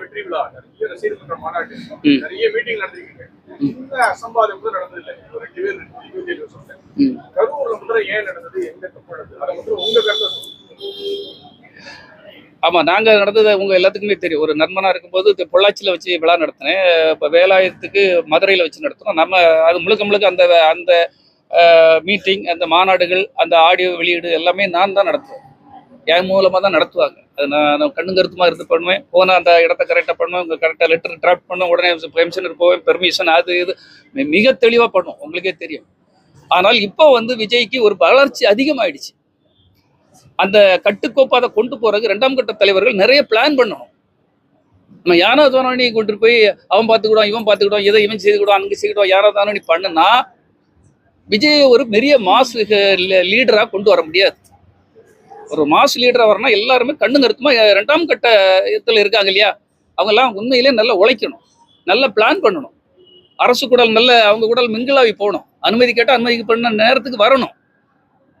வெற்றி விழா நிறைய ரசிகர் மன்ற மாநாடு ம். நிறைய மீட்டிங் நடந்திருக்கீங்க. இந்த அசம்பாதம் கூட நடந்தது இல்லை ஒரு ரெண்டு பேர் இருபத்தேழு வருஷத்துல ம். கரூர்ல மட்டும் ஏன் நடந்தது? எங்க தப்பு நடந்தது? அதை மட்டும் உங்க கருத்தை சொல்லுங்க. ஆமா நாங்க நடந்தது உங்க எல்லாத்துக்குமே தெரியும். ஒரு நண்பனா இருக்கும்போது பொள்ளாச்சியில வச்சு விழா நடத்தினேன். இப்ப வேலாயத்துக்கு மதுரையில வச்சு நடத்தினோம். நம்ம அது முழுக்க முழுக்க அந்த அந்த மீட்டிங் அந்த மாநாடுகள் அந்த ஆடியோ வெளியீடு எல்லாமே நான் தான் நடத்துவேன். என் மூலமாக தான் நடத்துவாங்க. அது நான் கண்ணு கருத்துமாக இருந்து பண்ணுவேன். போனால் அந்த இடத்த கரெக்டாக பண்ணுவேன். உங்கள் கரெக்டாக லெட்டர் டிராஃப்ட் பண்ணுவேன். உடனே பெர்மிஷன் போவேன். பெர்மிஷன் அது இது. மிக தெளிவாக பண்ணுவோம். உங்களுக்கே தெரியும். ஆனால் இப்போ வந்து விஜய்க்கு ஒரு வளர்ச்சி அதிகமாயிடுச்சு. அந்த கட்டுக்கோப்பை அதை கொண்டு போகிறதுக்கு ரெண்டாம் கட்ட தலைவர்கள் நிறைய பிளான் பண்ணணும். நம்ம யாரோ தானோனி கொண்டு போய் அவன் பார்த்துக்கிடுவான் இவன் பார்த்துக்கிடுவான் இதை இவன் செய்துக்கிடுவான் அங்கே செய்துக்கிடுவான் யாரோ தானோனி பண்ணுனா விஜய் ஒரு பெரிய மாஸ் லீடரா கொண்டு வர முடியாது. ஒரு மாஸ் லீடரா வரனா எல்லாருமே கண்ணு கருத்துமா ரெண்டாம் கட்டத்தில் இருக்காங்க இல்லையா? அவங்கெல்லாம் உண்மையிலே நல்லா உழைக்கணும். நல்லா பிளான் பண்ணணும். அரசு குடல் நல்ல அவங்க குடல் மிங்கிளாவி போகணும். அனுமதி கேட்டால் அனுமதி பண்ண நேரத்துக்கு வரணும்.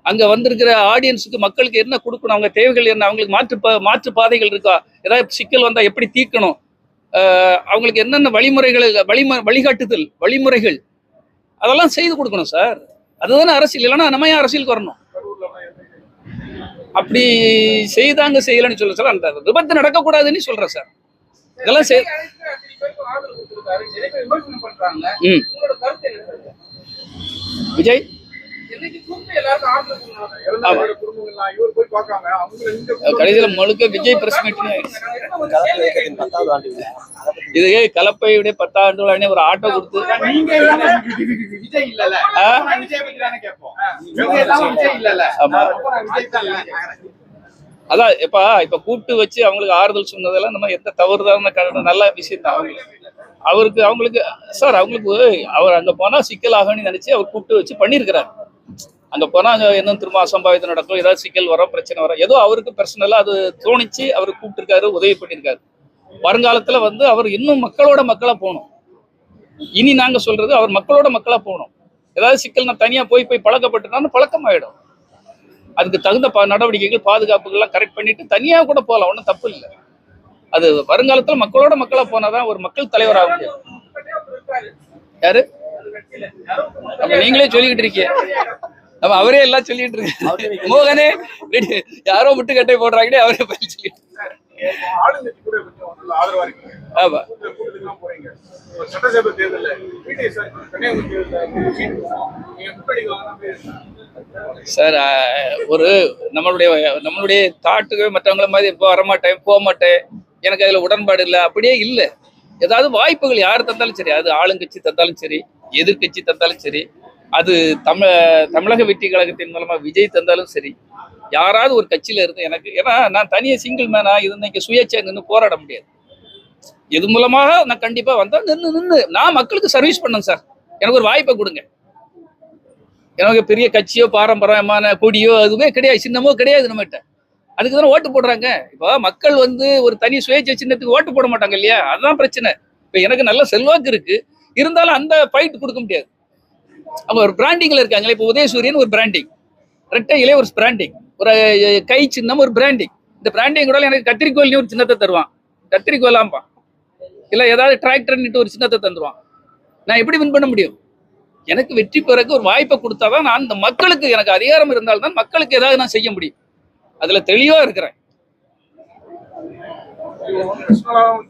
அங்கே வந்திருக்கிற ஆடியன்ஸுக்கு மக்களுக்கு என்ன கொடுக்கணும்? அவங்க தேவைகள் என்ன? அவங்களுக்கு மாற்று பா- மாற்று பாதைகள் இருக்கா? ஏதாவது சிக்கல் வந்தால் எப்படி தீர்க்கணும்? அவங்களுக்கு என்னென்ன வழிமுறைகள் வழிம வழிகாட்டுதல் வழிமுறைகள் அதெல்லாம் செய்து கொடுக்கணும் சார். அதுதானே அரசியல். இல்லைன்னா நம்ம ஏன் அரசியலுக்கு வரணும். அப்படி செய்தாங்க செய்யலன்னு சொல்ல சார் அந்த விபத்து நடக்கக்கூடாதுன்னு சொல்றேன் சார். இதெல்லாம் செய் விஜய் கடைசியில் முழுக்க விஜய் பிரஸ் மீட்டிங் கலப்பையுடைய பத்தாண்டு ஒரு ஆட்டோ கொடுத்து. அதான் இப்ப இப்ப கூப்பிட்டு வச்சு அவங்களுக்கு ஆறுதல் சொன்னதெல்லாம் நம்ம எந்த தவறுதான நல்ல விஷயம் தான். அவருக்கு அவங்களுக்கு சார் அவங்களுக்கு அவர் அங்க போனா சிக்கல் ஆகும்னு நினைச்சு அவர் கூப்பிட்டு வச்சு பண்ணியிருக்கிறார். அங்க போனா அங்க இன்னும் திரும்ப அசம்பாவிதம் நடக்கும்? ஏதாவது சிக்கல் வரும் பிரச்சனை வரும். ஏதோ அவருக்கு பர்சனலாக அது தோணிச்சு அவர் கூப்பிட்டுருக்காரு உதவி பண்ணியிருக்காரு. வருங்காலத்துல வந்து அவர் இன்னும் மக்களோட மக்களாக போகணும். இனி நாங்க சொல்றது அவர் மக்களோட மக்களா போகணும். ஏதாவது சிக்கல் நான் தனியா போய் போய் பழக்கப்பட்டுனாலும் பழக்கமாயிடும். அதுக்கு தகுந்த பா நடவடிக்கைகள் பாதுகாப்புகள்லாம் கரெக்ட் பண்ணிட்டு தனியாக கூட போகலாம். ஒன்றும் தப்பு இல்லை. அது வருங்காலத்துல மக்களோட மக்களா போனாதான் ஒரு மக்கள் தலைவர் ஆக முடியும். யாரு? அப்ப நீங்களே சொல்லிக்கிட்டு இருக்கீங்க. நம்ம அவரே எல்லாம் சொல்லிட்டு இருக்கு மோகனே யாரோ முட்டுக்கட்டை போடுறாங்கன்னே அவரே பதில் சொல்லிட்டு ஆமா. சட்டசபை சார் ஒரு நம்மளுடைய நம்மளுடைய தாட்டுக்கு மற்றவங்கள மாதிரி இப்போ வரமாட்டேன் போக மாட்டேன் எனக்கு அதுல உடன்பாடு இல்லை அப்படியே இல்லை. ஏதாவது வாய்ப்புகள் யார் தந்தாலும் சரி அது ஆளுங்கட்சி தந்தாலும் சரி எதிர்க்கட்சி தந்தாலும் சரி அது தமிழ தமிழக வெற்றி கழகத்தின் மூலமா விஜய் தந்தாலும் சரி யாராவது ஒரு கட்சியில இருந்து எனக்கு ஏன்னா நான் தனியா சிங்கிள் மேனா இது இன்னைக்கு சுயேட்சை நின்று போராட முடியாது. இது மூலமாக நான் கண்டிப்பா வந்தா நின்று நின்று நான் மக்களுக்கு சர்வீஸ் பண்ணேன் சார். எனக்கு ஒரு வாய்ப்பை கொடுங்க. எனக்கு பெரிய கட்சியோ பாரம்பரியமான கொடியோ அதுவே கிடையாது சின்னமோ கிடையாது நம்மகிட்ட. அதுக்கு தானே ஓட்டு போடுறாங்க. இப்போ மக்கள் வந்து ஒரு தனி சுயேட்சை சின்னத்துக்கு ஓட்டு போட மாட்டாங்க இல்லையா? அதுதான் பிரச்சனை. இப்போ எனக்கு நல்ல செல்வாக்கு இருக்கு. இருந்தாலும் அந்த ஃபைட் கொடுக்க முடியாது. அவங்க ஒரு பிராண்டிங்ல இருக்காங்களே இப்போ உதயசூரியன் ஒரு பிராண்டிங் ரெட்டை இலைய ஒரு பிராண்டிங் ஒரு கை சின்னம் ஒரு பிராண்டிங் இந்த பிராண்டிங் கூட எனக்கு கத்திரிக்கோல்னு ஒரு சின்னத்தை தருவான். கத்திரிக்கோலாம்பா இல்லை ஏதாவது டிராக்டர்னுட்டு ஒரு சின்னத்தை தந்துருவான். நான் எப்படி வின் பண்ண முடியும்? எனக்கு வெற்றி பெறக்கு ஒரு வாய்ப்பை கொடுத்தாதான் நான் அந்த மக்களுக்கு எனக்கு அதிகாரம் இருந்தால்தான் மக்களுக்கு ஏதாவது நான் செய்ய முடியும். அதுல தெளிவா இருக்கிறேன். பர்சனலாவும்